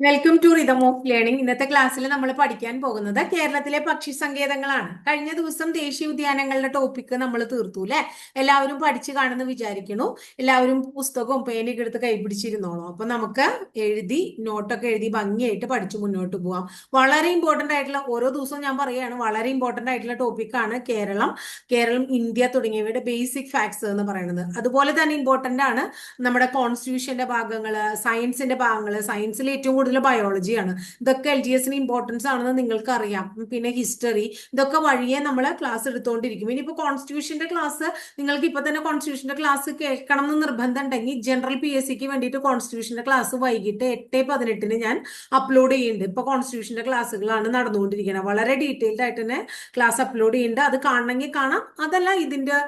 Welcome to rhythm of learning ഇന്നത്തെ ക്ലാസ്സിൽ നമ്മൾ പഠിക്കാൻ പോകുന്നത് കേരളത്തിലെ പക്ഷി സങ്കേതങ്ങളാണ്. കഴിഞ്ഞ ദിവസം ദേശീയ ഉദ്യാനങ്ങളുടെ ടോപ്പിക്ക് നമ്മൾ തീർത്തു അല്ലെ എല്ലാവരും പഠിച്ചു കാണുന്ന വിചാരിക്കുന്നു എല്ലാവരും പുസ്തകവും പേനയൊക്കെ എടുത്ത് കൈപിടിച്ചിരുന്നോളൂ. അപ്പൊ നമുക്ക് എഴുതി നോട്ടൊക്കെ എഴുതി ഭംഗിയായിട്ട് പഠിച്ചു മുന്നോട്ട് പോവാം. വളരെ ഇമ്പോർട്ടന്റ് ആയിട്ടുള്ള ഓരോ ദിവസവും ഞാൻ പറയുകയാണ് വളരെ ഇമ്പോർട്ടന്റ് ആയിട്ടുള്ള ടോപ്പിക്കാണ് കേരളം കേരളം ഇന്ത്യ തുടങ്ങിയവയുടെ ബേസിക് ഫാക്ട്സ് എന്ന് പറയുന്നത് അതുപോലെ തന്നെ ഇമ്പോർട്ടന്റ് ആണ് നമ്മുടെ കോൺസ്റ്റിറ്റ്യൂഷന്റെ ഭാഗങ്ങൾ സയൻസിന്റെ ഭാഗങ്ങൾ സയൻസിൽ ഏറ്റവും കൂടുതൽ ബയോളജിയാണ് ഇതൊക്കെ എൽ ജി എസിന് ഇമ്പോർട്ടൻസ് ആണെന്ന് നിങ്ങൾക്ക് അറിയാം പിന്നെ ഹിസ്റ്ററി ഇതൊക്കെ വഴിയെ നമ്മൾ ക്ലാസ് എടുത്തുകൊണ്ടിരിക്കും ഇനിയിപ്പോൾ കോൺസ്റ്റിറ്റ്യൂഷന്റെ ക്ലാസ് നിങ്ങൾക്ക് ഇപ്പൊ തന്നെ കോൺസ്റ്റിറ്റ്യൂഷന്റെ ക്ലാസ് കേൾക്കണം എന്ന് നിർബന്ധം ഉണ്ടെങ്കിൽ ജനറൽ പി എസ് സിക്ക് വേണ്ടിയിട്ട് കോൺസ്റ്റിറ്റ്യൂഷന്റെ ക്ലാസ് വൈകിട്ട് എട്ട് പതിനെട്ടിന് ഞാൻ അപ്ലോഡ് ചെയ്യുന്നുണ്ട് ഇപ്പൊ കോൺസ്റ്റിറ്റ്യൂഷന്റെ ക്ലാസ്സുകളാണ് നടന്നുകൊണ്ടിരിക്കുന്നത് വളരെ ഡീറ്റെയിൽഡ് ആയിട്ട് തന്നെ ക്ലാസ് അപ്ലോഡ് ചെയ്യുന്നുണ്ട് അത് കാണണമെങ്കിൽ കാണാം. അതല്ല ഇതിന്റെ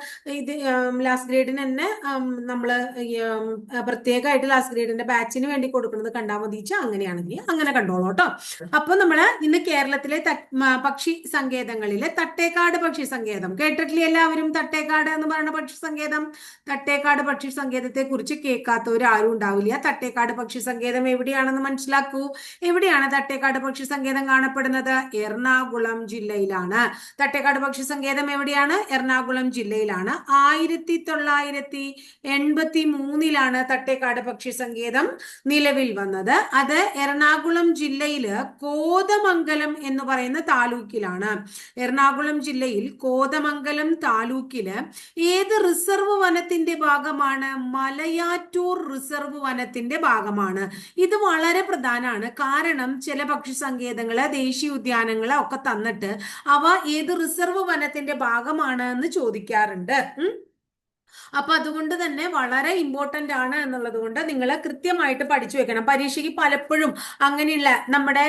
ഇത് ലാസ്റ്റ് ഗ്രേഡിന് തന്നെ നമ്മൾ പ്രത്യേകമായിട്ട് ലാസ്റ്റ് ഗ്രേഡിന്റെ ബാച്ചിന് വേണ്ടി കൊടുക്കുന്നത് കണ്ടാൽ മതി. അങ്ങനെയാണെങ്കിൽ അങ്ങനെ കണ്ടോളൂ കേട്ടോ. അപ്പൊ നമ്മൾ ഇന്ന് കേരളത്തിലെ പക്ഷി സങ്കേതങ്ങളിലെ തട്ടേക്കാട് പക്ഷി സങ്കേതം. കേട്ടിട്ടില്ലേ എല്ലാവരും തട്ടേക്കാട് എന്ന് പറയുന്ന പക്ഷി സങ്കേതം? തട്ടേക്കാട് പക്ഷി സങ്കേതത്തെ കുറിച്ച് കേൾക്കാത്തവർ ആരും ഉണ്ടാവില്ല. തട്ടേക്കാട് പക്ഷി സങ്കേതം എവിടെയാണെന്ന് മനസ്സിലാക്കൂ. എവിടെയാണ് തട്ടേക്കാട് പക്ഷി സങ്കേതം കാണപ്പെടുന്നത്? എറണാകുളം ജില്ലയിലാണ്. തട്ടേക്കാട് പക്ഷി സങ്കേതം എവിടെയാണ്? എറണാകുളം ജില്ലയിലാണ്. ആയിരത്തി തൊള്ളായിരത്തി എൺപത്തി മൂന്നിലാണ് തട്ടേക്കാട് പക്ഷി സങ്കേതം നിലവിൽ വന്നത്. അത് എറണാകുളം ജില്ലയിൽ കോതമംഗലം എന്ന് പറയുന്ന താലൂക്കിലാണ്. എറണാകുളം ജില്ലയിൽ കോതമംഗലം താലൂക്കിൽ ഏത് റിസർവ് വനത്തിന്റെ ഭാഗമാണ്? മലയാറ്റൂർ റിസർവ് വനത്തിന്റെ ഭാഗമാണ്. ഇത് വളരെ പ്രധാനമാണ് കാരണം ചില പക്ഷി സങ്കേതങ്ങൾ ദേശീയ ഉദ്യാനങ്ങൾ ഒക്കെ തന്നിട്ട് അവ ഏത് റിസർവ് വനത്തിന്റെ ഭാഗമാണ് എന്ന് ചോദിക്കാറുണ്ട്. അപ്പൊ അതുകൊണ്ട് തന്നെ വളരെ ഇമ്പോർട്ടന്റ് ആണ് എന്നുള്ളത് കൊണ്ട് നിങ്ങൾ കൃത്യമായിട്ട് പഠിച്ചു വെക്കണം. പരീക്ഷയ്ക്ക് പലപ്പോഴും അങ്ങനെയുള്ള നമ്മുടെ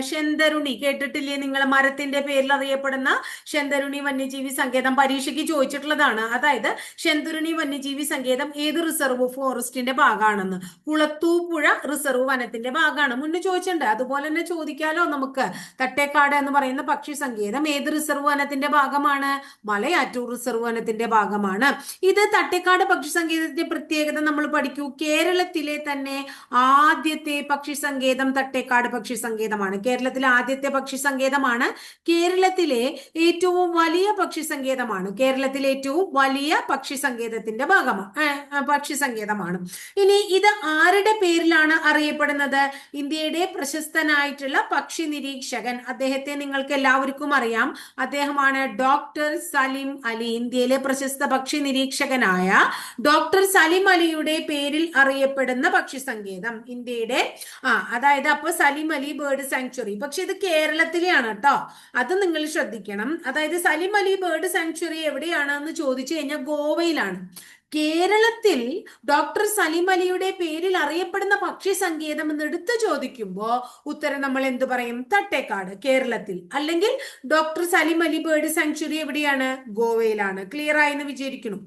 ശെന്തരുണി കേട്ടിട്ടില്ലേ നിങ്ങൾ മരത്തിന്റെ പേരിൽ അറിയപ്പെടുന്ന ശെന്തരുണി വന്യജീവി സങ്കേതം പരീക്ഷയ്ക്ക് ചോദിച്ചിട്ടുള്ളതാണ്. അതായത് ശെന്തരുണി വന്യജീവി സങ്കേതം ഏത് റിസർവ് ഫോറസ്റ്റിന്റെ ഭാഗമാണെന്ന്. കുളത്തൂപ്പുഴ റിസർവ് വനത്തിന്റെ ഭാഗമാണ്. മുന്നേ ചോദിച്ചിട്ടുണ്ട്. അതുപോലെ തന്നെ ചോദിക്കാലോ നമുക്ക്. തട്ടേക്കാട് എന്ന് പറയുന്ന പക്ഷി സങ്കേതം ഏത് റിസർവ് വനത്തിന്റെ ഭാഗമാണ്? മലയാറ്റൂർ റിസർവ് വനത്തിന്റെ ഭാഗമാണ്. ഇത് തട്ടേക്കാട് പക്ഷി സങ്കേതത്തിന്റെ പ്രത്യേകത നമ്മൾ പഠിക്കൂ. കേരളത്തിലെ തന്നെ ആദ്യത്തെ പക്ഷി സങ്കേതം തട്ടേക്കാട് പക്ഷി സങ്കേതമാണ് കേരളത്തിലെ ആദ്യത്തെ പക്ഷി സങ്കേതമാണ് കേരളത്തിലെ ഏറ്റവും വലിയ പക്ഷി സങ്കേതമാണ് കേരളത്തിലെ ഏറ്റവും വലിയ പക്ഷി സങ്കേതത്തിന്റെ ഭാഗമാണ് പക്ഷി സങ്കേതമാണ് ഇനി ഇത് ആരുടെ പേരിലാണ് അറിയപ്പെടുന്നത്? ഇന്ത്യയുടെ പ്രശസ്തനായിട്ടുള്ള പക്ഷി നിരീക്ഷകൻ. അദ്ദേഹത്തെ നിങ്ങൾക്ക് എല്ലാവർക്കും അറിയാം. അദ്ദേഹമാണ് ഡോക്ടർ സലിം അലി ഇന്ത്യയിലെ പ്രശസ്ത പക്ഷി നിരീക്ഷകനായ ഡോക്ടർ സലിം അലിയുടെ പേരിൽ അറിയപ്പെടുന്ന പക്ഷി സങ്കേതം ഇന്ത്യയുടെ ആ അതായത് അപ്പൊ സലിം അലി ബേർഡ് സാങ്ച്വറി. പക്ഷെ ഇത് കേരളത്തിലെയാണ് കേട്ടോ അത് നിങ്ങൾ ശ്രദ്ധിക്കണം. അതായത് സലിം അലി ബേർഡ് സാങ്ച്വറി എവിടെയാണെന്ന് ചോദിച്ചു കഴിഞ്ഞാൽ ഗോവയിലാണ്. കേരളത്തിൽ ഡോക്ടർ സലിം അലിയുടെ പേരിൽ അറിയപ്പെടുന്ന പക്ഷി സങ്കേതം എന്ന് എടുത്തു ചോദിക്കുമ്പോൾ ഉത്തരം നമ്മൾ എന്ത് പറയും? തട്ടേക്കാട് കേരളത്തിൽ. അല്ലെങ്കിൽ doctor Salim Ali bird sanctuary എവിടെയാണ്? ഗോവയിലാണ്. ക്ലിയർ ആയെന്ന് വിചാരിക്കുന്നു.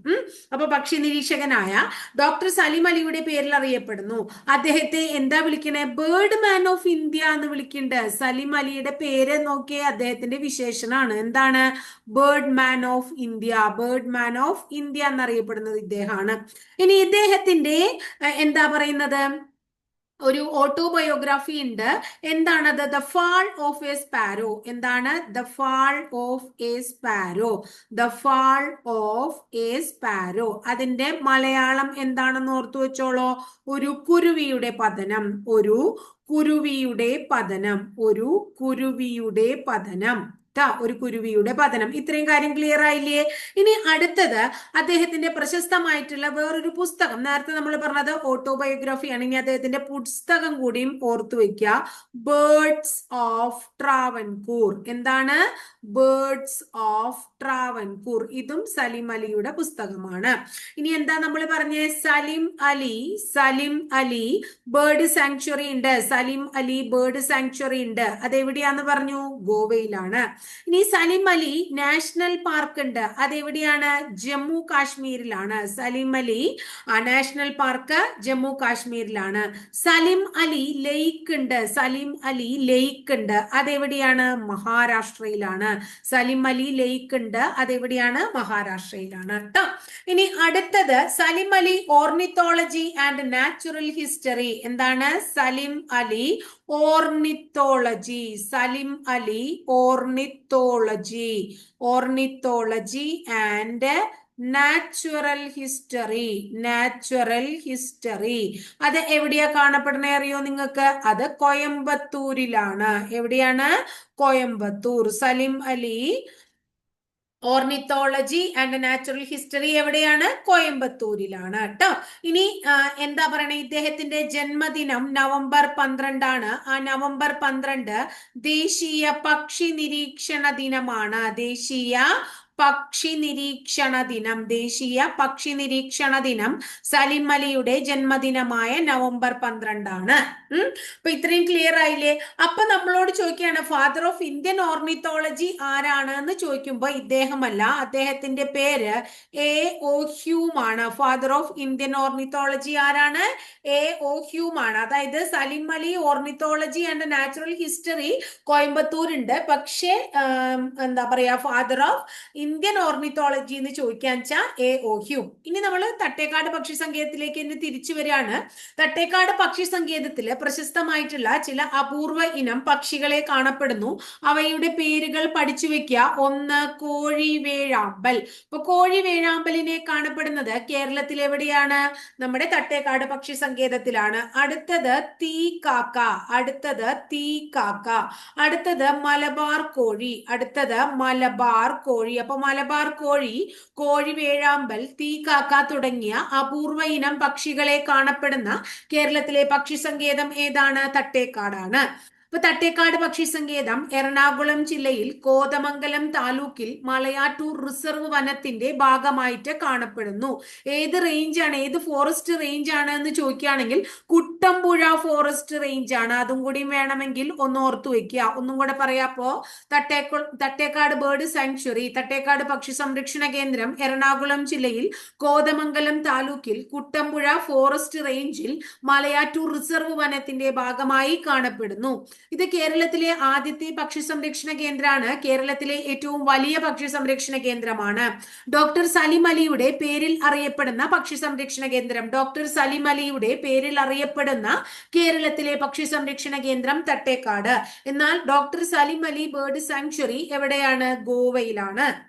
അപ്പൊ പക്ഷി നിരീക്ഷകനായ ഡോക്ടർ സലിം അലിയുടെ പേരിൽ അറിയപ്പെടുന്നു. അദ്ദേഹത്തെ എന്താ വിളിക്കണേ? ബേർഡ് മാൻ ഓഫ് ഇന്ത്യ എന്ന് വിളിക്കുന്നുണ്ട് സലിം അലിയുടെ പേര് നോക്കിയ അദ്ദേഹത്തിന്റെ വിശേഷണമാണ് എന്താണ്? Bird man of India. Bird man of India എന്നറിയപ്പെടുന്നത് ഇദ്ദേഹമാണ്. ഇനി ഇദ്ദേഹത്തിന്റെ എന്താ പറയുന്നത്? ഒരു ഓട്ടോബയോഗ്രാഫി ഉണ്ട്. എന്താണത്? The fall of a sparrow എന്താണ്? The fall of a sparrow the fall of a sparrow അതിന്റെ മലയാളം എന്താണെന്ന് ഓർത്തു വെച്ചോളോ. ഒരു കുരുവിയുടെ പതനം. ഒരു കുരുവിയുടെ പതനം. ഒരു കുരുവിയുടെ പതനം. ഒരു കുരുവിയുടെ പതനം. ഇത്രയും കാര്യം ക്ലിയർ ആയില്ലേ? ഇനി അടുത്തത് അദ്ദേഹത്തിന്റെ പ്രശസ്തമായിട്ടുള്ള വേറൊരു പുസ്തകം. നേരത്തെ നമ്മൾ പറഞ്ഞത് ഓട്ടോബയോഗ്രഫി ആണെങ്കിൽ അദ്ദേഹത്തിന്റെ പുസ്തകം കൂടിയും ഓർത്തു വെക്കുക ബേർഡ്സ് ഓഫ് ട്രാവൻകൂർ എന്താണ്? ബേർഡ്സ് ഓഫ് ട്രാവൻകൂർ ഇതും സലിം അലിയുടെ പുസ്തകമാണ്. ഇനി എന്താ നമ്മൾ പറഞ്ഞ? സലിം അലി സലിം അലി ബേർഡ് സാങ്ച്വറി ഉണ്ട്. സലിം അലി ബേർഡ് സാങ്ച്വറി ഉണ്ട്. അതെവിടെയാന്ന് പറഞ്ഞു? ഗോവയിലാണ്. ഇനി സലിം അലി നാഷണൽ പാർക്ക് ഉണ്ട് അതെവിടെയാണ്? ജമ്മു കാശ്മീരിലാണ്. സലിം അലി നാഷണൽ പാർക്ക് ജമ്മു കാശ്മീരിലാണ്. സലിം അലി ലേക്ക് ഉണ്ട്. സലിം അലി ലേക്ക് ഉണ്ട്. അതെവിടെയാണ്? മഹാരാഷ്ട്രയിലാണ്. സലിം അലി ലേക്ക് ഉണ്ട്. അതെവിടെയാണ്? മഹാരാഷ്ട്രയിലാണ്. കേട്ടോ ഇനി അടുത്തത് Salim Ali ornithology and natural history. എന്താണ്? Salim Ali ornithology. Salim Ali ornithology ornithology and natural history natural history അത് എവിടെയാ കാണപ്പെടുന്നത് അറിയോ നിങ്ങൾക്ക്? അത് കോയമ്പത്തൂരിലാണ്. എവിടെയാണ്? Coimbatore. Salim Ali ornithology and natural history എവിടെയാണ്? കോയമ്പത്തൂരിലാണ് കേട്ടോ. ഇനി എന്താ പറയണേ? ഇദ്ദേഹത്തിന്റെ ജന്മദിനം നവംബർ പന്ത്രണ്ടാണ്. ആ നവംബർ പന്ത്രണ്ട് ദേശീയ പക്ഷി നിരീക്ഷണ ദിനമാണ്. ദേശീയ പക്ഷി നിരീക്ഷണ ദിനം ദേശീയ പക്ഷി നിരീക്ഷണ ദിനം സലിം അലിയുടെ ജന്മദിനമായ നവംബർ പന്ത്രണ്ടാണ്. അപ്പൊ ഇത്രയും ക്ലിയർ ആയില്ലേ? അപ്പൊ നമ്മളോട് ചോദിക്കുകയാണ് ഫാദർ ഓഫ് ഇന്ത്യൻ ഓർണിത്തോളജി ആരാണ് എന്ന് ചോദിക്കുമ്പോൾ ഇദ്ദേഹമല്ല അദ്ദേഹത്തിന്റെ പേര് എ ഒ ഹ്യൂം ആണ്. ഫാദർ ഓഫ് ഇന്ത്യൻ ഓർണിത്തോളജി ആരാണ്? എ ഒ ഹ്യൂം ആണ്. അതായത് Salim Ali ornithology and natural history Coimbatore ഉണ്ട് പക്ഷേ എന്താ പറയാ ഫാദർ ഓഫ് ഇന്ത്യൻ ഓർണിത്തോളജി എന്ന് ചോദിക്കാൻ വെച്ചാൽ എ ഓഹ്യും ഇനി നമ്മൾ തട്ടേക്കാട് പക്ഷി സങ്കേതത്തിലേക്ക് ഇനി തിരിച്ചു വരികയാണ്. തട്ടേക്കാട് പക്ഷി സങ്കേതത്തിൽ പ്രശസ്തമായിട്ടുള്ള ചില അപൂർവ ഇനം പക്ഷികളെ കാണപ്പെടുന്നു. അവയുടെ പേരുകൾ പഠിച്ചു വെക്കുക ഒന്ന് കോഴി വേഴാമ്പൽ. ഇപ്പൊ കോഴി വേഴാമ്പലിനെ കാണപ്പെടുന്നത് കേരളത്തിൽ എവിടെയാണ്? നമ്മുടെ തട്ടേക്കാട് പക്ഷി സങ്കേതത്തിലാണ്. അടുത്തത് തീ കാക്ക. അടുത്തത് തീ കാക്ക. അടുത്തത് മലബാർ കോഴി. അടുത്തത് മലബാർ കോഴി. അപ്പൊ മലബാർ കോഴി കോഴി വേഴാമ്പൽ തീ കാക്ക തുടങ്ങിയ അപൂർവ ഇനം പക്ഷികളെ കാണപ്പെടുന്ന കേരളത്തിലെ പക്ഷി സങ്കേതം ഏതാണ്? തട്ടേക്കാടാണ്. ഇപ്പൊ തട്ടേക്കാട് പക്ഷി സങ്കേതം എറണാകുളം ജില്ലയിൽ കോതമംഗലം താലൂക്കിൽ മലയാറ്റൂർ റിസർവ് വനത്തിന്റെ ഭാഗമായിട്ട് കാണപ്പെടുന്നു. ഏത് റേഞ്ചാണ് ഏത് ഫോറസ്റ്റ് റേഞ്ച് ആണ് എന്ന് ചോദിക്കുകയാണെങ്കിൽ കുട്ടമ്പുഴ ഫോറസ്റ്റ് റേഞ്ച് ആണ്. അതും കൂടി വേണമെങ്കിൽ ഒന്ന് ഓർത്തു വെക്കുക. ഒന്നും കൂടെ പറയാപ്പോ തട്ടേക്കു തട്ടേക്കാട് ബേർഡ് സാങ്ച്വറി തട്ടേക്കാട് പക്ഷി സംരക്ഷണ കേന്ദ്രം എറണാകുളം ജില്ലയിൽ കോതമംഗലം താലൂക്കിൽ കുട്ടമ്പുഴ ഫോറസ്റ്റ് റേഞ്ചിൽ മലയാറ്റൂർ റിസർവ് വനത്തിന്റെ ഭാഗമായി കാണപ്പെടുന്നു. ഇത് കേരളത്തിലെ ആദ്യത്തെ പക്ഷി സംരക്ഷണ കേന്ദ്രമാണ്. കേരളത്തിലെ ഏറ്റവും വലിയ പക്ഷി സംരക്ഷണ കേന്ദ്രമാണ്. ഡോക്ടർ സലിം അലിയുടെ പേരിൽ അറിയപ്പെടുന്ന പക്ഷി സംരക്ഷണ കേന്ദ്രം. ഡോക്ടർ സലിം അലിയുടെ പേരിൽ അറിയപ്പെടുന്ന കേരളത്തിലെ പക്ഷി സംരക്ഷണ കേന്ദ്രം തട്ടേക്കാട്. എന്നാൽ doctor Salim Ali bird sanctuary എവിടെയാണ്? ഗോവയിലാണ്.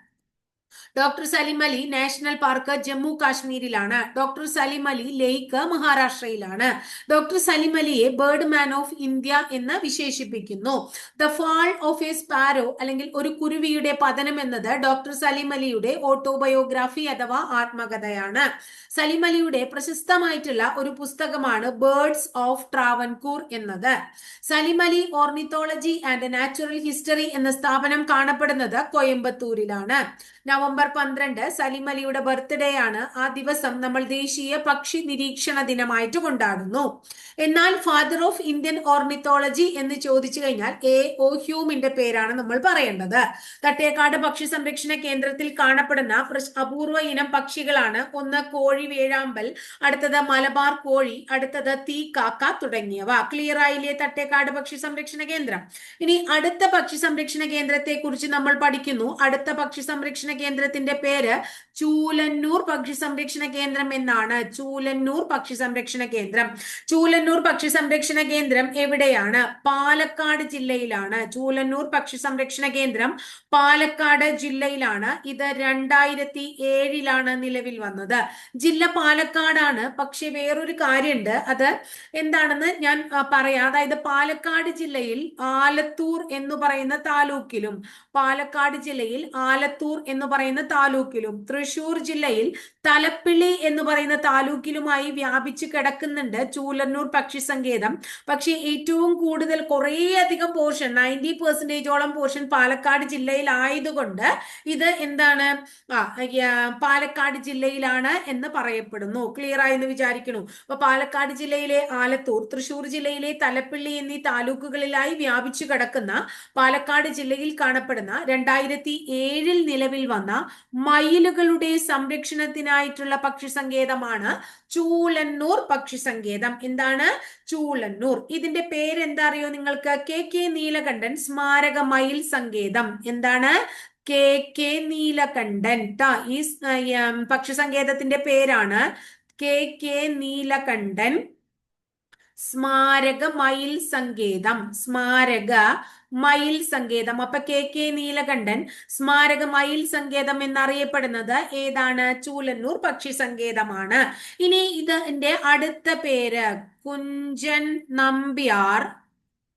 Doctor Salim Ali national park Jammu കാശ്മീരിലാണ്. Doctor Salim Ali lake മഹാരാഷ്ട്രയിലാണ്. ഡോക്ടർ സലിം അലിയെ ബേർഡ് മാൻ ഓഫ് ഇന്ത്യ എന്ന് വിശേഷിപ്പിക്കുന്നു. The fall of a sparrow അല്ലെങ്കിൽ ഒരു കുരുവിയുടെ പതനം എന്നത് ഡോക്ടർ സലിം അലിയുടെ ഓട്ടോബയോഗ്രാഫി അഥവാ ആത്മകഥയാണ്. സലിം അലിയുടെ പ്രശസ്തമായിട്ടുള്ള ഒരു പുസ്തകമാണ് ബേർഡ്സ് ഓഫ് ട്രാവൻകൂർ എന്നത്. Salim Ali ornithology and natural history എന്ന സ്ഥാപനം കാണപ്പെടുന്നത് കോയമ്പത്തൂരിലാണ്. നവംബർ പന്ത്രണ്ട് സലിം അലിയുടെ ബർത്ത്ഡേ ആണ്. ആ ദിവസം നമ്മൾ ദേശീയ പക്ഷി നിരീക്ഷണ ദിനമായിട്ട് കൊണ്ടാടുന്നു. എന്നാൽ ഫാദർ ഓഫ് ഇന്ത്യൻ ഓർണിത്തോളജി എന്ന് ചോദിച്ചു കഴിഞ്ഞാൽ എ ഒ ഹ്യൂമിന്റെ പേരാണ് നമ്മൾ പറയേണ്ടത്. തട്ടേക്കാട് പക്ഷി സംരക്ഷണ കേന്ദ്രത്തിൽ കാണപ്പെടുന്ന അപൂർവ ഇനം പക്ഷികളാണ് ഒന്ന് കോഴി വേഴാമ്പൽ അടുത്തത് മലബാർ കോഴി അടുത്തത് തീ കാക്ക തുടങ്ങിയവ. ക്ലിയർ ആയില്ലേ തട്ടേക്കാട് പക്ഷി സംരക്ഷണ കേന്ദ്രം? ഇനി അടുത്ത പക്ഷി സംരക്ഷണ കേന്ദ്രത്തെ കുറിച്ച് നമ്മൾ പഠിക്കുന്നു. അടുത്ത പക്ഷി സംരക്ഷണ കേന്ദ്രത്തിന്റെ പേര് ചൂലന്നൂർ പക്ഷി സംരക്ഷണ കേന്ദ്രം എന്നാണ്. ചൂലന്നൂർ പക്ഷി സംരക്ഷണ കേന്ദ്രം. ചൂലന്നൂർ പക്ഷി സംരക്ഷണ കേന്ദ്രം എവിടെയാണ്? പാലക്കാട് ജില്ലയിലാണ്. ചൂലന്നൂർ പക്ഷി സംരക്ഷണ കേന്ദ്രം പാലക്കാട് ജില്ലയിലാണ്. ഇത് രണ്ടായിരത്തി ഏഴിലാണ് നിലവിൽ വന്നത്. ജില്ല പാലക്കാടാണ്. പക്ഷെ വേറൊരു കാര്യമുണ്ട്. അത് എന്താണെന്ന് ഞാൻ പറയാം. അതായത് പാലക്കാട് ജില്ലയിൽ ആലത്തൂർ എന്ന് പറയുന്ന താലൂക്കിലും പാലക്കാട് ജില്ലയിൽ ആലത്തൂർ എന്ന് പറയുന്ന താലൂക്കിലും തൃശൂർ ജില്ലയിൽ തലപ്പിള്ളി എന്ന് പറയുന്ന താലൂക്കിലുമായി വ്യാപിച്ചു കിടക്കുന്നുണ്ട് ചൂലന്നൂർ പക്ഷി സങ്കേതം. പക്ഷേ ഏറ്റവും കൂടുതൽ കുറേയധികം പോർഷൻ നയന്റി പെർസെന്റേജോളം പോർഷൻ പാലക്കാട് ജില്ലയിൽ ആയതുകൊണ്ട് ഇത് എന്താണ്? പാലക്കാട് ജില്ലയിലാണ് എന്ന് പറയപ്പെടുന്നു. ക്ലിയർ ആയി എന്ന് വിചാരിക്കുന്നു. അപ്പൊ പാലക്കാട് ജില്ലയിലെ ആലത്തൂർ തൃശൂർ ജില്ലയിലെ തലപ്പിള്ളി എന്നീ താലൂക്കുകളിലായി വ്യാപിച്ചു കിടക്കുന്ന പാലക്കാട് ജില്ലയിൽ കാണപ്പെടുന്ന രണ്ടായിരത്തി ഏഴിൽ നിലവിൽ വന്ന മയിലുകളുടെ സംരക്ഷണത്തിനായിട്ടുള്ള പക്ഷി സങ്കേതമാണ് ചൂലന്നൂർ പക്ഷി സങ്കേതം എന്താണ്? ചൂലന്നൂർ. ഇതിന്റെ പേര് എന്താ അറിയോ നിങ്ങൾക്ക്? കെ കെ നീലകണ്ഠൻ സ്മാരക മയിൽ സങ്കേതം. എന്താണ്? K K Neelakantan. ട്ടാ ഈ പക്ഷി സങ്കേതത്തിന്റെ പേരാണ് കെ കെ നീലകണ്ഠൻ സ്മാരക മയിൽ സങ്കേതം. സ്മാരക മയിൽ സങ്കേതം. അപ്പൊ കെ കെ നീലകണ്ഠൻ സ്മാരക മയിൽ സങ്കേതം എന്നറിയപ്പെടുന്നത് ഏതാണ്? ചൂലന്നൂർ പക്ഷി സങ്കേതമാണ്. ഇനി ഇതിന്റെ അടുത്ത പേര്. കുഞ്ചൻ നമ്പ്യാർ.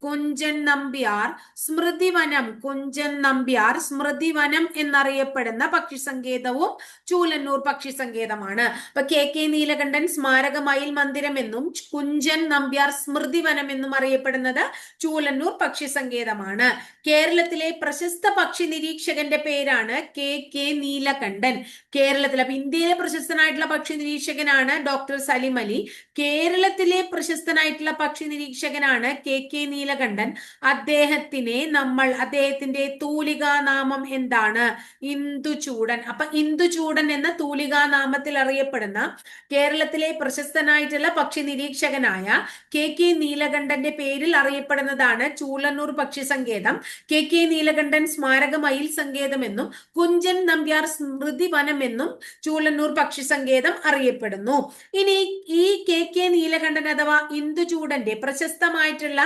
കുഞ്ചൻ നമ്പ്യാർ സ്മൃതിവനം കുഞ്ചൻ നമ്പ്യാർ സ്മൃതിവനം എന്നറിയപ്പെടുന്ന പക്ഷി സങ്കേതവും ചൂലന്നൂർ പക്ഷി സങ്കേതമാണ് അപ്പൊ കെ കെ നീലകണ്ഠൻ സ്മാരക മയിൽ മന്ദിരം എന്നും കുഞ്ചൻ നമ്പ്യാർ സ്മൃതിവനം എന്നും അറിയപ്പെടുന്നത് ചൂലന്നൂർ പക്ഷി സങ്കേതമാണ് കേരളത്തിലെ പ്രശസ്ത പക്ഷി നിരീക്ഷകന്റെ പേരാണ് കെ കെ നീലകണ്ഠൻ. കേരളത്തിൽ അപ്പൊ ഇന്ത്യയിലെ പ്രശസ്തനായിട്ടുള്ള പക്ഷി നിരീക്ഷകനാണ് ഡോക്ടർ സലിം അലി. കേരളത്തിലെ പ്രശസ്തനായിട്ടുള്ള പക്ഷി നിരീക്ഷകനാണ് കെ കെ നീലകണ്ഠൻ അദ്ദേഹത്തിനെ നമ്മൾ അദ്ദേഹത്തിന്റെ തൂലികാ നാമം എന്താണ്? ഇന്ദുചൂടൻ. അപ്പൊ ഇന്ദുചൂടൻ എന്ന തൂലികാ നാമത്തിൽ അറിയപ്പെടുന്ന കേരളത്തിലെ പ്രശസ്തനായിട്ടുള്ള പക്ഷി നിരീക്ഷകനായ കെ കെ നീലകണ്ഠന്റെ പേരിൽ അറിയപ്പെടുന്നതാണ് ചൂളന്നൂർ പക്ഷി സങ്കേതം. കെ കെ നീലകണ്ഠൻ സ്മാരക മയിൽ സങ്കേതം എന്നും കുഞ്ചൻ നമ്പ്യാർ സ്മൃതി വനം എന്നും ചൂളന്നൂർ പക്ഷി സങ്കേതം അറിയപ്പെടുന്നു. ഇനി ഈ കെ കെ നീലകണ്ഠൻ അഥവാ ഇന്ദുചൂടന്റെ പ്രശസ്തമായിട്ടുള്ള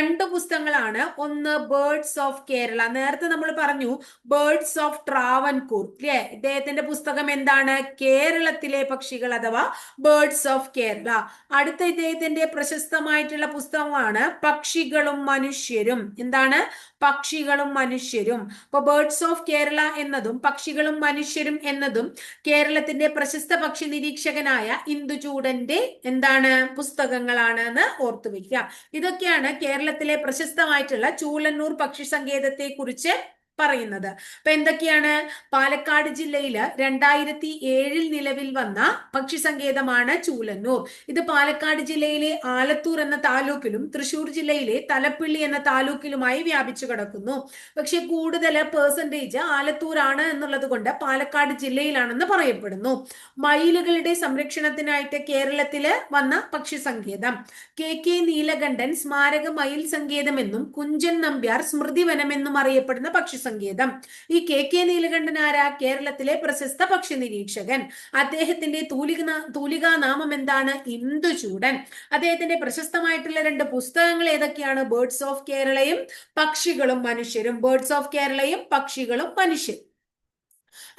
രണ്ട് പുസ്തകങ്ങളാണ്. ഒന്ന് ബേർഡ്സ് ഓഫ് കേരള നേരത്തെ നമ്മൾ പറഞ്ഞു ബേർഡ്സ് ഓഫ് ട്രാവൻകൂർ അല്ലേ ഇദ്ദേഹത്തിന്റെ പുസ്തകം എന്താണ്? കേരളത്തിലെ പക്ഷികൾ അഥവാ ബേർഡ്സ് ഓഫ് കേരള അടുത്ത ഇദ്ദേഹത്തിന്റെ പ്രശസ്തമായിട്ടുള്ള പുസ്തകമാണ് പക്ഷികളും മനുഷ്യരും. എന്താണ്? പക്ഷികളും മനുഷ്യരും. ഇപ്പൊ ബേർഡ്സ് ഓഫ് കേരള എന്നതും പക്ഷികളും മനുഷ്യരും എന്നതും കേരളത്തിന്റെ പ്രശസ്ത പക്ഷി നിരീക്ഷകനായ ഇന്ദുചൂടന്റെ എന്താണ് പുസ്തകങ്ങളാണ് എന്ന് ഓർത്തു വെക്കുക. ഇതൊക്കെയാണ് കേരളത്തിലെ പ്രശസ്തമായിട്ടുള്ള ചൂളന്നൂർ പക്ഷി സങ്കേതത്തെ കുറിച്ച് പറയുന്നത്. അപ്പൊ എന്തൊക്കെയാണ്? പാലക്കാട് ജില്ലയിൽ രണ്ടായിരത്തി ഏഴിൽ നിലവിൽ വന്ന പക്ഷി സങ്കേതമാണ് ചൂലന്നൂർ. ഇത് പാലക്കാട് ജില്ലയിലെ ആലത്തൂർ എന്ന താലൂക്കിലും തൃശൂർ ജില്ലയിലെ തലപ്പിള്ളി എന്ന താലൂക്കിലുമായി വ്യാപിച്ചു കിടക്കുന്നു. പക്ഷെ കൂടുതൽ പേഴ്സന്റേജ് ആലത്തൂരാണ് എന്നുള്ളത് കൊണ്ട് പാലക്കാട് ജില്ലയിലാണെന്ന് പറയപ്പെടുന്നു. മയിലുകളുടെ സംരക്ഷണത്തിനായിട്ട് കേരളത്തിൽ വന്ന പക്ഷി സങ്കേതം കെ കെ നീലകണ്ഠൻ സ്മാരക മയിൽ സങ്കേതമെന്നും കുഞ്ചൻ നമ്പ്യാർ സ്മൃതി വനമെന്നും അറിയപ്പെടുന്ന പക്ഷി സങ്കേതം ഈ കെ കെ നീലകണ്ഠൻ ആരാ? കേരളത്തിലെ പ്രശസ്ത പക്ഷി നിരീക്ഷകൻ. അദ്ദേഹത്തിന്റെ തൂലിക തൂലികാ നാമം എന്താണ്? ഇന്ദുചൂടൻ അദ്ദേഹത്തിന്റെ പ്രശസ്തമായിട്ടുള്ള രണ്ട് പുസ്തകങ്ങൾ ഏതൊക്കെയാണ്? ബേർഡ്സ് ഓഫ് കേരളയും പക്ഷികളും മനുഷ്യരും. ബേർഡ്സ് ഓഫ് കേരളയും പക്ഷികളും മനുഷ്യരും.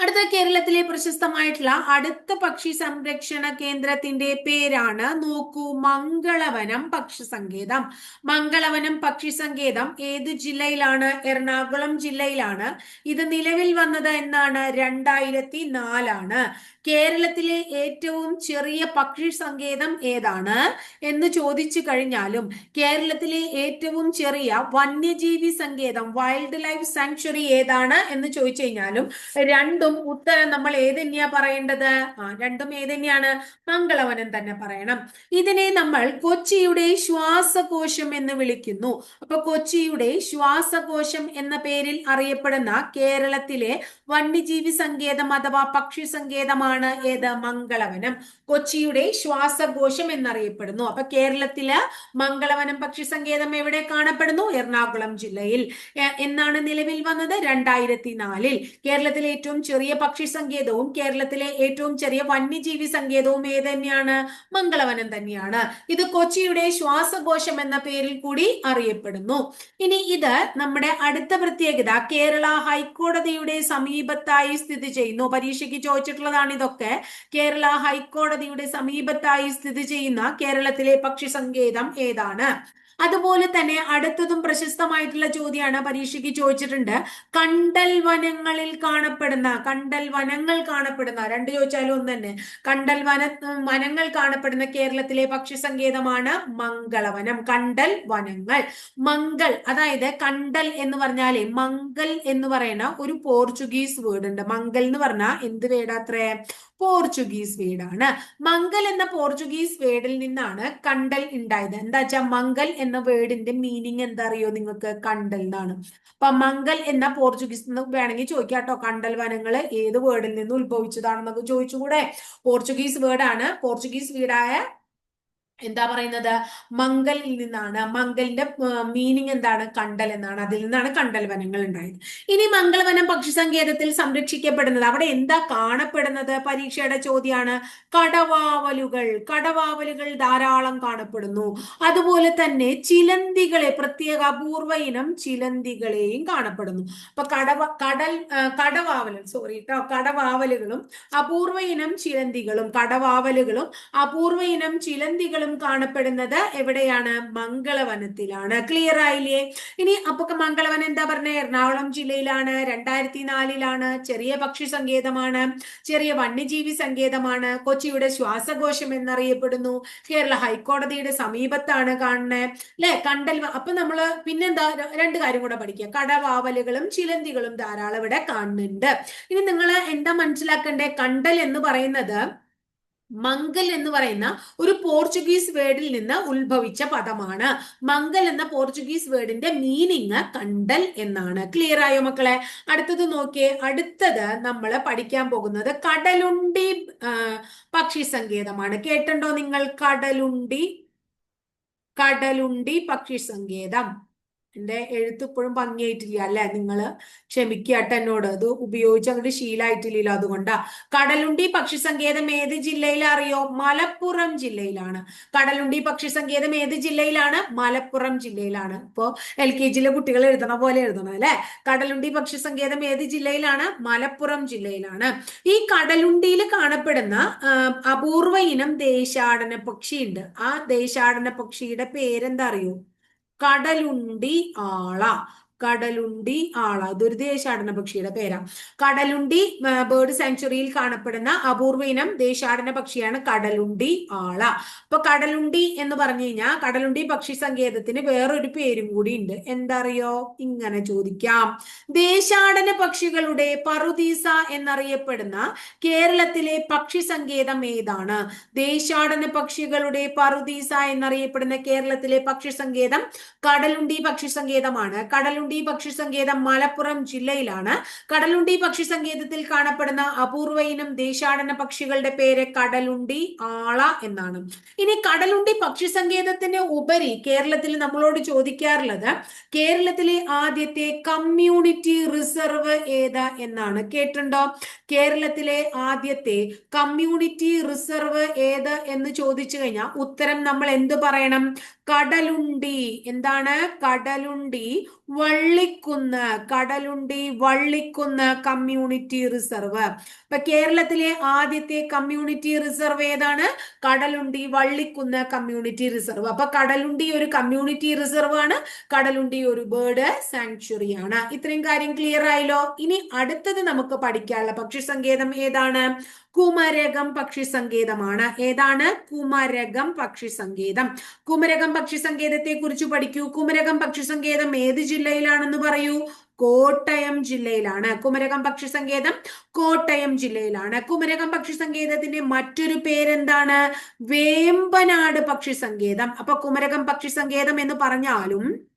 അടുത്ത കേരളത്തിലെ പ്രശസ്തമായിട്ടുള്ള അടുത്ത പക്ഷി സംരക്ഷണ കേന്ദ്രത്തിന്റെ പേരാണ് നോക്കൂ മംഗളവനം പക്ഷി സങ്കേതം. മംഗളവനം പക്ഷി സങ്കേതം ഏത് ജില്ലയിലാണ്? എറണാകുളം ജില്ലയിലാണ്. ഇത് നിലവിൽ വന്നത് എന്നാണ്? രണ്ടായിരത്തി നാലാണ് കേരളത്തിലെ ഏറ്റവും ചെറിയ പക്ഷി സങ്കേതം ഏതാണ് എന്ന് ചോദിച്ചു കഴിഞ്ഞാലും കേരളത്തിലെ ഏറ്റവും ചെറിയ വന്യജീവി സങ്കേതം വൈൽഡ് ലൈഫ് സാങ്ച്വറി ഏതാണ് എന്ന് ചോദിച്ചു കഴിഞ്ഞാലും രണ്ടും ഉത്തരം നമ്മൾ ഏതന്നെയാ പറയേണ്ടത്? ആ രണ്ടും ഏതന്നെയാണ്? മംഗളവനം തന്നെ പറയണം. ഇതിനെ നമ്മൾ കൊച്ചിയുടെ ശ്വാസകോശം എന്ന് വിളിക്കുന്നു. അപ്പൊ കൊച്ചിയുടെ ശ്വാസകോശം എന്ന പേരിൽ അറിയപ്പെടുന്ന കേരളത്തിലെ വന്യജീവി സങ്കേതം അഥവാ പക്ഷി സങ്കേതമാണ് ഏത്? മംഗളവനം. കൊച്ചിയുടെ ശ്വാസകോശം എന്നറിയപ്പെടുന്നു. അപ്പൊ കേരളത്തിൽ മംഗളവനം പക്ഷി സങ്കേതം എവിടെ കാണപ്പെടുന്നു? എറണാകുളം ജില്ലയിൽ. എന്നാണ് നിലവിൽ വന്നത്? രണ്ടായിരത്തി നാലിൽ കേരളത്തിലെ ഏറ്റവും ചെറിയ പക്ഷി സങ്കേതവും കേരളത്തിലെ ഏറ്റവും ചെറിയ വന്യജീവി സങ്കേതവും ഏത് തന്നെയാണ്? മംഗളവനം തന്നെയാണ്. ഇത് കൊച്ചിയുടെ ശ്വാസകോശം എന്ന പേരിൽ കൂടി അറിയപ്പെടുന്നു. ഇനി ഇത് നമ്മുടെ അടുത്ത പ്രത്യേകത കേരള ഹൈക്കോടതിയുടെ സമീപത്തായി സ്ഥിതി ചെയ്യുന്നു. പരീക്ഷയ്ക്ക് ചോദിച്ചിട്ടുള്ളതാണ് ഇതൊക്കെ. കേരള ഹൈക്കോടതിയുടെ സമീപത്തായി സ്ഥിതി ചെയ്യുന്ന കേരളത്തിലെ പക്ഷി സങ്കേതം ഏതാണ്? അതുപോലെ തന്നെ അടുത്തതും പ്രശസ്തമായിട്ടുള്ള ചോദ്യമാണ് പരീക്ഷയ്ക്ക് ചോദിച്ചിട്ടുണ്ട്. കണ്ടൽ വനങ്ങളിൽ കാണപ്പെടുന്ന കണ്ടൽ വനങ്ങൾ കാണപ്പെടുന്ന രണ്ട് ചോദിച്ചാലും ഒന്ന് തന്നെ. കണ്ടൽ വന വനങ്ങൾ കാണപ്പെടുന്ന കേരളത്തിലെ പക്ഷി സങ്കേതമാണ് മംഗളവനം. കണ്ടൽ വനങ്ങൾ. മംഗൾ അതായത് കണ്ടൽ എന്ന് പറഞ്ഞാൽ മംഗൽ എന്ന് പറയുന്ന ഒരു പോർച്ചുഗീസ് വേർഡ് ഉണ്ട് മംഗൽ എന്ന് പറഞ്ഞാൽ എന്ത് വേടാത്രേ പോർച്ചുഗീസ് വേർഡാണ് മംഗൽ എന്ന പോർച്ചുഗീസ് വേർഡിൽ നിന്നാണ് കണ്ടൽ ഉണ്ടായത്. എന്താ വെച്ചാൽ മംഗൽ എന്ന വേർഡിന്റെ മീനിങ് എന്താ അറിയോ നിങ്ങൾക്ക്? കണ്ടൽ എന്നാണ്. അപ്പൊ മംഗൽ എന്ന പോർച്ചുഗീസ് വേണമെങ്കിൽ ചോദിക്കാം കേട്ടോ. കണ്ടൽ വനങ്ങൾ ഏത് വേർഡിൽ നിന്ന് ഉത്ഭവിച്ചതാണെന്നൊക്കെ ചോദിച്ചുകൂടെ? പോർച്ചുഗീസ് വേർഡാണ്. പോർച്ചുഗീസ് വീടായ എന്താ പറയുന്നത്? മംഗലിൽ നിന്നാണ്. മംഗലിന്റെ മീനിങ് എന്താണ്? കണ്ടൽ എന്നാണ്. അതിൽ നിന്നാണ് കണ്ടൽ വനങ്ങൾ ഉണ്ടായത്. ഇനി മംഗളവനം പക്ഷി സങ്കേതത്തിൽ സംരക്ഷിക്കപ്പെടുന്നത്. അവിടെ എന്താ കാണപ്പെടുന്നത്? പരീക്ഷയുടെ ചോദ്യമാണ് കടവാവലുകൾ. കടവാവലുകൾ ധാരാളം കാണപ്പെടുന്നു. അതുപോലെ തന്നെ ചിലന്തികളെ പ്രത്യേക അപൂർവ ഇനം ചിലന്തികളെയും കാണപ്പെടുന്നു. അപ്പൊ കടവ കടൽ കടവാവലൻ സോറി കേട്ടോ കടവാവലുകളും അപൂർവ ഇനം ചിലന്തികളും കടവാവലുകളും അപൂർവ ഇനം ചിലന്തികളും കാണപ്പെടുന്നത് എവിടെയാണ്? മംഗളവനത്തിലാണ്. ക്ലിയർ ആയില്ലേ? ഇനി അപ്പൊ മംഗളവൻ എന്താ പറഞ്ഞ? എറണാകുളം ജില്ലയിലാണ് രണ്ടായിരത്തി നാലിലാണ് ചെറിയ പക്ഷി സങ്കേതമാണ് ചെറിയ വന്യജീവി സങ്കേതമാണ് കൊച്ചിയുടെ ശ്വാസകോശം എന്നറിയപ്പെടുന്നു കേരള ഹൈക്കോടതിയുടെ സമീപത്താണ് കാണുന്നത് അല്ലെ കണ്ടൽ അപ്പൊ നമ്മൾ പിന്നെന്താ? രണ്ട് കാര്യം കൂടെ പഠിക്കുക കടവാവലുകളും ചിലന്തികളും ധാരാളം ഇവിടെ കാണുന്നുണ്ട്. ഇനി നിങ്ങൾ എന്താ മനസ്സിലാക്കണ്ടേ? കണ്ടൽ എന്ന് പറയുന്നത് മംഗൽ എന്ന് പറയുന്ന ഒരു പോർച്ചുഗീസ് വേർഡിൽ നിന്ന് ഉത്ഭവിച്ച പദമാണ്. മംഗൽ എന്ന പോർച്ചുഗീസ് വേർഡിന്റെ മീനിങ് കണ്ടൽ എന്നാണ്. ക്ലിയർ ആയോ മക്കളെ? അടുത്തത് നോക്കിയേ. അടുത്തത് നമ്മൾ പഠിക്കാൻ പോകുന്നത് കടലുണ്ടി പക്ഷി സങ്കേതമാണ്. കേട്ടുണ്ടോ നിങ്ങൾ? കടലുണ്ടി കടലുണ്ടി പക്ഷി സങ്കേതം. എന്റെ എഴുത്ത് ഇപ്പോഴും ഭംഗിയായിട്ടില്ല അല്ലെ? നിങ്ങൾ ക്ഷമിക്കാട്ടെ എന്നോട്. അത് ഉപയോഗിച്ച് അങ്ങോട്ട് ശീലായിട്ടില്ലല്ലോ അതുകൊണ്ടാ. കടലുണ്ടി പക്ഷി സങ്കേതം ഏത് ജില്ലയിലറിയോ? അറിയോ മലപ്പുറം ജില്ലയിലാണ്. കടലുണ്ടി പക്ഷി സങ്കേതം ഏത് ജില്ലയിലാണ്? മലപ്പുറം ജില്ലയിലാണ്. ഇപ്പോ എൽ കെ ജിയിലെ കുട്ടികൾ എഴുതണ പോലെ എഴുതണം അല്ലെ? കടലുണ്ടി പക്ഷി സങ്കേതം ഏത് ജില്ലയിലാണ്? മലപ്പുറം ജില്ലയിലാണ്. ഈ കടലുണ്ടിയിൽ കാണപ്പെടുന്ന അപൂർവ ഇനം ദേശാടന പക്ഷിയുണ്ട്. ആ ദേശാടന പക്ഷിയുടെ പേരെന്താ അറിയോ? കടലുണ്ടി ആള. കടലുണ്ടി ആള. ഇതൊരു ദേശാടന പക്ഷിയുടെ പേരാ. കടലുണ്ടി ബേർഡ് സാങ്ച്വറിയിൽ കാണപ്പെടുന്ന അപൂർവ ഇനം ദേശാടന പക്ഷിയാണ് കടലുണ്ടി ആള. അപ്പൊ കടലുണ്ടി എന്ന് പറഞ്ഞു കഴിഞ്ഞാൽ കടലുണ്ടി പക്ഷി സങ്കേതത്തിന് വേറൊരു പേരും കൂടി ഉണ്ട്. എന്താ അറിയോ ഇങ്ങനെ ചോദിക്കാം. ദേശാടന പക്ഷികളുടെ പറുദീസ എന്നറിയപ്പെടുന്ന കേരളത്തിലെ പക്ഷി സങ്കേതം ഏതാണ്? ദേശാടന പക്ഷികളുടെ പറുദീസ എന്നറിയപ്പെടുന്ന കേരളത്തിലെ പക്ഷി സങ്കേതം കടലുണ്ടി പക്ഷി സങ്കേതമാണ്. കടലുണ്ടി കടലുണ്ടി പക്ഷി സങ്കേതം മലപ്പുറം ജില്ലയിലാണ്. കടലുണ്ടി പക്ഷി സങ്കേതത്തിൽ കാണപ്പെടുന്ന അപൂർവ ഇനം ദേശാടന പക്ഷികളുടെ പേര് കടലുണ്ടി ആള എന്നാണ്. ഇനി കടലുണ്ടി പക്ഷി സങ്കേതത്തിന് ഉപരി കേരളത്തിൽ നമ്മളോട് ചോദിക്കാറുള്ളത് കേരളത്തിലെ ആദ്യത്തെ കമ്മ്യൂണിറ്റി റിസർവ് ഏതാ എന്നാണ് കേട്ടിട്ടുണ്ടോ? കേരളത്തിലെ ആദ്യത്തെ കമ്മ്യൂണിറ്റി റിസർവ് ഏത് എന്ന് ചോദിച്ചു കഴിഞ്ഞാൽ ഉത്തരം നമ്മൾ എന്ത് പറയണം? കടലുണ്ടി. എന്താണ്? കടലുണ്ടി വള്ളിക്കുന്ന് കടലുണ്ടി വള്ളിക്കുന്ന് കമ്മ്യൂണിറ്റി റിസർവ് ഇപ്പൊ കേരളത്തിലെ ആദ്യത്തെ കമ്മ്യൂണിറ്റി റിസർവ് ഏതാണ്? കടലുണ്ടി വള്ളിക്കുന്ന് കമ്മ്യൂണിറ്റി റിസർവ് അപ്പൊ കടലുണ്ടി ഒരു കമ്മ്യൂണിറ്റി റിസർവ് ആണ്. കടലുണ്ടി ഒരു ബേർഡ് സാങ്ച്വറി ആണ്. ഇത്രയും കാര്യം ക്ലിയർ ആയല്ലോ? ഇനി അടുത്തത് നമുക്ക് പഠിക്കാനുള്ള പക്ഷി സങ്കേതം ഏതാണ്? കുമരകം പക്ഷി സങ്കേതമാണ്. ഏതാണ്? കുമരകം പക്ഷി സങ്കേതം. കുമരകം പക്ഷി സങ്കേതത്തെ കുറിച്ച് പഠിക്കൂ. കുമരകം പക്ഷി സങ്കേതം ഏത് ജില്ലയിലാണെന്ന് പറയൂ? കോട്ടയം ജില്ലയിലാണ്. കുമരകം പക്ഷി സങ്കേതം കോട്ടയം ജില്ലയിലാണ്. കുമരകം പക്ഷി സങ്കേതത്തിന്റെ മറ്റൊരു പേരെന്താണ്? വേമ്പനാട് പക്ഷി സങ്കേതം. അപ്പൊ കുമരകം പക്ഷി സങ്കേതം എന്ന് പറഞ്ഞാലും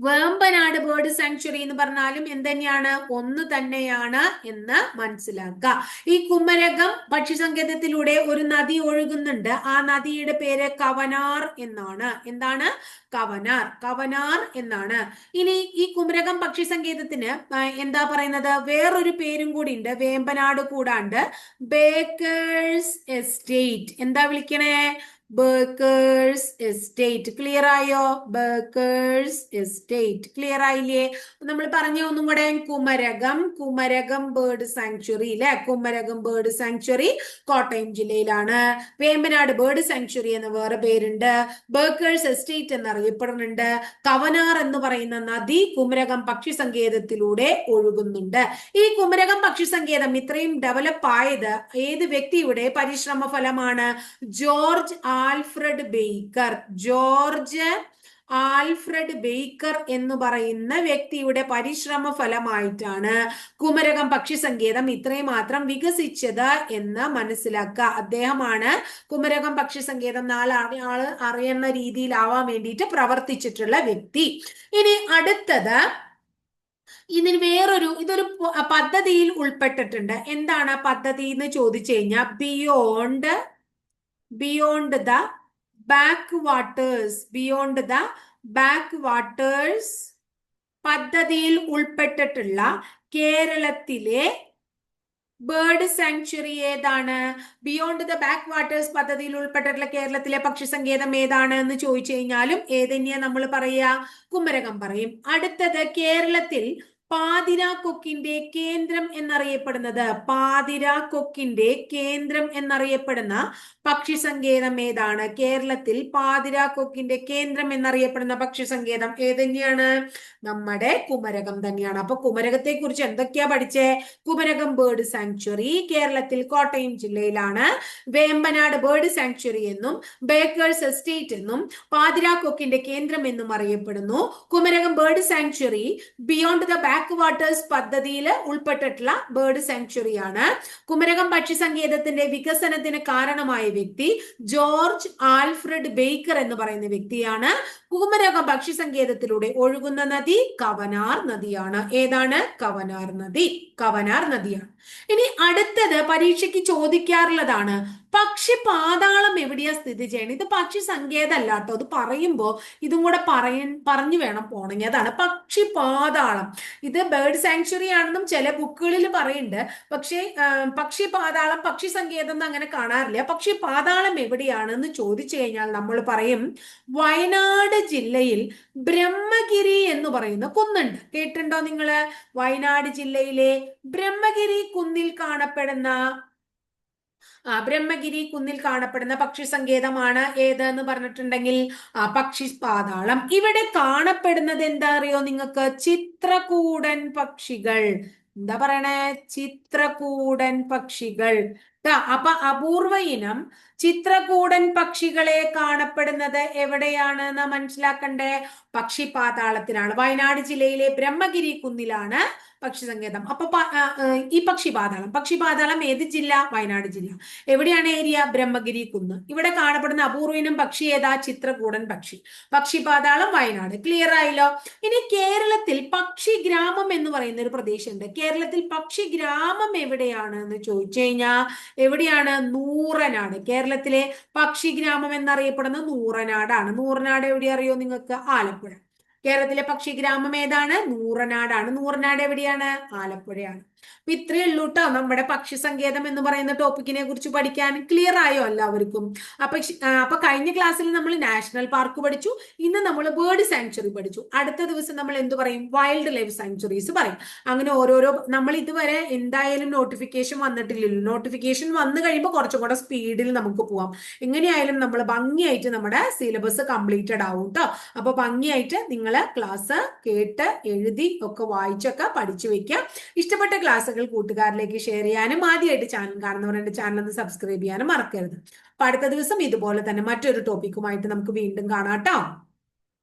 വേമ്പനാട് ബേർഡ് സാങ്ച്വറി എന്ന് പറഞ്ഞാലും എന്തുതന്നെയാണ് ഒന്ന് തന്നെയാണ് എന്ന് മനസ്സിലാക്കുക. ഈ കുമരകം പക്ഷി സങ്കേതത്തിലൂടെ ഒരു നദി ഒഴുകുന്നുണ്ട്. ആ നദിയുടെ പേര് കവനാർ എന്നാണ്. എന്താണ്? കവനാർ. കവനാർ എന്നാണ്. ഇനി ഈ കുമരകം പക്ഷി സങ്കേതത്തിന് എന്താ പറയുന്നത്? വേറൊരു പേരും കൂടി ഉണ്ട്. വേമ്പനാട് കൂടാണ്ട് ബേക്കേഴ്സ് എസ്റ്റേറ്റ് എന്താ വിളിക്കണേ? ബേക്കേഴ്സ് എസ്റ്റേറ്റ് ക്ലിയർ ആയോ? ബേക്കേഴ്സ് എസ്റ്റേറ്റ് ക്ലിയർ ആയില്ലേ? നമ്മൾ പറഞ്ഞു ഒന്നും കൂടെ കുമരകം കുമരകം ബേർഡ് സാങ്ച്വറി അല്ലെ കുമരകം ബേർഡ് സാങ്ച്വറി കോട്ടയം ജില്ലയിലാണ്. വേമ്പനാട് ബേർഡ് സാങ്ച്വറി എന്ന വേറെ പേരുണ്ട്. Baker's estate എന്നറിയപ്പെടുന്നുണ്ട്. കവനാർ എന്ന് പറയുന്ന നദി കുമരകം പക്ഷി സങ്കേതത്തിലൂടെ ഒഴുകുന്നുണ്ട്. ഈ കുമരകം പക്ഷി സങ്കേതം ഇത്രയും ഡെവലപ്പ് ആയത് ഏത് വ്യക്തിയുടെ പരിശ്രമ ഫലമാണ് George Alfred Baker George Alfred Baker എന്ന് പറയുന്ന വ്യക്തിയുടെ പരിശ്രമ ഫലമായിട്ടാണ് കുമരകം പക്ഷി സങ്കേതം ഇത്രയും മാത്രം വികസിച്ചത് എന്ന് മനസ്സിലാക്കുക. അദ്ദേഹമാണ് കുമരകം പക്ഷി സങ്കേതം നാല് ആൾ അറിയുന്ന രീതിയിലാവാൻ വേണ്ടിയിട്ട് പ്രവർത്തിച്ചിട്ടുള്ള വ്യക്തി. ഇനി അടുത്തത് ഇതിന് വേറൊരു ഇതൊരു പദ്ധതിയിൽ ഉൾപ്പെട്ടിട്ടുണ്ട്. എന്താണ് പദ്ധതി എന്ന് ചോദിച്ചു കഴിഞ്ഞാൽ beyond beyond the backwaters beyond the backwaters പദ്ധതിയിൽ ഉൾപ്പെട്ടിട്ടുള്ള കേരളത്തിലെ ബേർഡ് സാങ്ച്വറി ഏതാണ്? ബിയോണ്ട് ദ ബാക്ക് വാട്ടേഴ്സ് പദ്ധതിയിൽ ഉൾപ്പെട്ടിട്ടുള്ള കേരളത്തിലെ പക്ഷി സങ്കേതം ഏതാണ് എന്ന് ചോദിച്ചു കഴിഞ്ഞാലും ഏതെന്നെയാ നമ്മൾ പറയുക? കുമരകം പറയും. അടുത്തത് കേരളത്തിൽ പാതിരാക്കൊക്കിന്റെ കേന്ദ്രം എന്നറിയപ്പെടുന്നത്. പാതിരാ കൊക്കിന്റെ കേന്ദ്രം എന്നറിയപ്പെടുന്ന പക്ഷി സങ്കേതം ഏതാണ്? കേരളത്തിൽ പാതിരാ കൊക്കിന്റെ കേന്ദ്രം എന്നറിയപ്പെടുന്ന പക്ഷി സങ്കേതം ഏതന്നെയാണ് നമ്മുടെ കുമരകം തന്നെയാണ്. അപ്പൊ കുമരകത്തെ കുറിച്ച് എന്തൊക്കെയാ പഠിച്ചേ? കുമരകം ബേർഡ് സാങ്ച്വറി കേരളത്തിൽ കോട്ടയം ജില്ലയിലാണ്. വേമ്പനാട് ബേർഡ് സാങ്ച്വറി എന്നും ബേക്കേഴ്സ് എസ്റ്റേറ്റ് എന്നും പാതിരാ കൊക്കിന്റെ കേന്ദ്രം എന്നും അറിയപ്പെടുന്നു. Kumarakom bird sanctuary beyond the backwaters പദ്ധതിയിൽ ഉൾപ്പെട്ടിട്ടുള്ള ബേർഡ് സാങ്ച്വറിയാണ് കുമരകം പക്ഷി സങ്കേതത്തിന്റെ വികസനത്തിന് കാരണമായ വ്യക്തി ജോർജ് ആൽഫ്രഡ് ബേക്കർ എന്ന് പറയുന്ന വ്യക്തിയാണ്. കുമരകം പക്ഷി സങ്കേതത്തിലൂടെ ഒഴുകുന്ന നദി കവനാർ നദിയാണ്. ഏതാണ്? കവനാർ നദി. കവനാർ നദിയാണ്. ഇനി അടുത്തത് പരീക്ഷയ്ക്ക് ചോദിക്കാറുള്ളതാണ്. പക്ഷി പാതാളം എവിടെയാ സ്ഥിതി ചെയ്യണം? ഇത് പക്ഷി സങ്കേതമല്ല കേട്ടോ അത് പറയുമ്പോൾ ഇതും കൂടെ പറയ പറഞ്ഞു വേണം പോണെങ്കിൽ. അതാണ് പക്ഷി പാതാളം. ഇത് ബേർഡ് സാങ്ച്വറി ആണെന്നും ചില ബുക്കുകളിൽ പറയുന്നുണ്ട്. പക്ഷേ പക്ഷി പാതാളം പക്ഷി സങ്കേതം എന്ന് അങ്ങനെ കാണാറില്ല. പക്ഷി പാതാളം എവിടെയാണെന്ന് ചോദിച്ചു കഴിഞ്ഞാൽ നമ്മൾ പറയും വയനാട് ജില്ലയിൽ ബ്രഹ്മഗിരി എന്ന് പറയുന്ന കുന്നുണ്ട്. കേട്ടിട്ടുണ്ടോ നിങ്ങൾ വയനാട് ജില്ലയിലെ ബ്രഹ്മഗിരി കുന്നിൽ കാണപ്പെടുന്ന ബ്രഹ്മഗിരി കുന്നിൽ കാണപ്പെടുന്ന പക്ഷി സങ്കേതമാണ് ഏതെന്ന് പറഞ്ഞിട്ടുണ്ടെങ്കിൽ പക്ഷി പാതാളം. ഇവിടെ കാണപ്പെടുന്നത് എന്താ അറിയോ നിങ്ങൾക്ക്? ചിത്രകൂടൻ പക്ഷികൾ. എന്താ പറയണേ? ചിത്രകൂടൻ പക്ഷികൾ. അപ്പൊ അപൂർവ ഇനം ചിത്രകൂടൻ പക്ഷികളെ കാണപ്പെടുന്നത് എവിടെയാണ് എന്ന് മനസ്സിലാക്കണ്ടേ? പക്ഷിപാതാളത്തിലാണ് വയനാട് ജില്ലയിലെ ബ്രഹ്മഗിരി കുന്നിലാണ് പക്ഷി സങ്കേതം അപ്പൊ ഈ പക്ഷിപാതാളം. പക്ഷിപാതാളം ഏത് ജില്ല? വയനാട് ജില്ല. എവിടെയാണ് ഏരിയ? ബ്രഹ്മഗിരി കുന്ന്. ഇവിടെ കാണപ്പെടുന്ന അപൂർവനം പക്ഷി ഏതാ? ചിത്രകൂടൻ പക്ഷി. പക്ഷിപാതാളം വയനാട്. ക്ലിയർ ആയല്ലോ? ഇനി കേരളത്തിൽ പക്ഷി ഗ്രാമം എന്ന് പറയുന്ന ഒരു പ്രദേശമുണ്ട്. കേരളത്തിൽ പക്ഷി ഗ്രാമം എവിടെയാണ് എന്ന് ചോദിച്ചു കഴിഞ്ഞാൽ എവിടെയാണ്? നൂറനാട്. കേരളത്തിലെ പക്ഷി ഗ്രാമം എന്നറിയപ്പെടുന്ന നൂറനാടാണ്. നൂറനാട് എവിടെ അറിയോ നിങ്ങൾക്ക്? ആലപ്പുഴ. കേരളത്തിലെ പക്ഷി ഗ്രാമം ഏതാണ്? നൂറനാടാണ്. നൂറനാട് എവിടെയാണ്? ആലപ്പുഴയാണ്. അപ്പൊ ഇത്രയേ ഉള്ളൂ കേട്ടോ നമ്മുടെ പക്ഷി സങ്കേതം എന്ന് പറയുന്ന ടോപ്പിക്കിനെ കുറിച്ച് പഠിക്കാൻ ക്ലിയർ ആയോ എല്ലാവർക്കും? അപ്പൊ അപ്പൊ കഴിഞ്ഞ ക്ലാസ്സിൽ നമ്മൾ നാഷണൽ പാർക്ക് പഠിച്ചു. ഇന്ന് നമ്മൾ ബേർഡ് സാങ്ച്വറി പഠിച്ചു. അടുത്ത ദിവസം നമ്മൾ എന്ത് പറയും? വൈൽഡ് ലൈഫ് സാങ്ച്വറീസ് പറയും. അങ്ങനെ ഓരോരോ നമ്മൾ ഇതുവരെ എന്തായാലും നോട്ടിഫിക്കേഷൻ വന്നിട്ടില്ലല്ലോ. നോട്ടിഫിക്കേഷൻ വന്നു കഴിയുമ്പോൾ കുറച്ചും കൂടെ സ്പീഡിൽ നമുക്ക് പോവാം. എങ്ങനെയായാലും നമ്മൾ ഭംഗിയായിട്ട് നമ്മുടെ സിലബസ് കംപ്ലീറ്റഡ് ആവും കേട്ടോ അപ്പൊ ഭംഗിയായിട്ട് നിങ്ങൾ ക്ലാസ് കേട്ട് എഴുതി ഒക്കെ വായിച്ചൊക്കെ പഠിച്ചു വെക്കുക ഇഷ്ടപ്പെട്ട ക്ലാസ്സുകൾ കൂട്ടുകാരിലേക്ക് ഷെയർ ചെയ്യാനും ആദ്യമായിട്ട് ചാനൽ കാണുന്നവർ എന്റെ ചാനൽ ഒന്ന് സബ്സ്ക്രൈബ് ചെയ്യാനും മറക്കരുത്. അപ്പൊ അടുത്ത ദിവസം ഇതുപോലെ തന്നെ മറ്റൊരു ടോപ്പിക്കുമായിട്ട് നമുക്ക് വീണ്ടും കാണാം കേട്ടോ.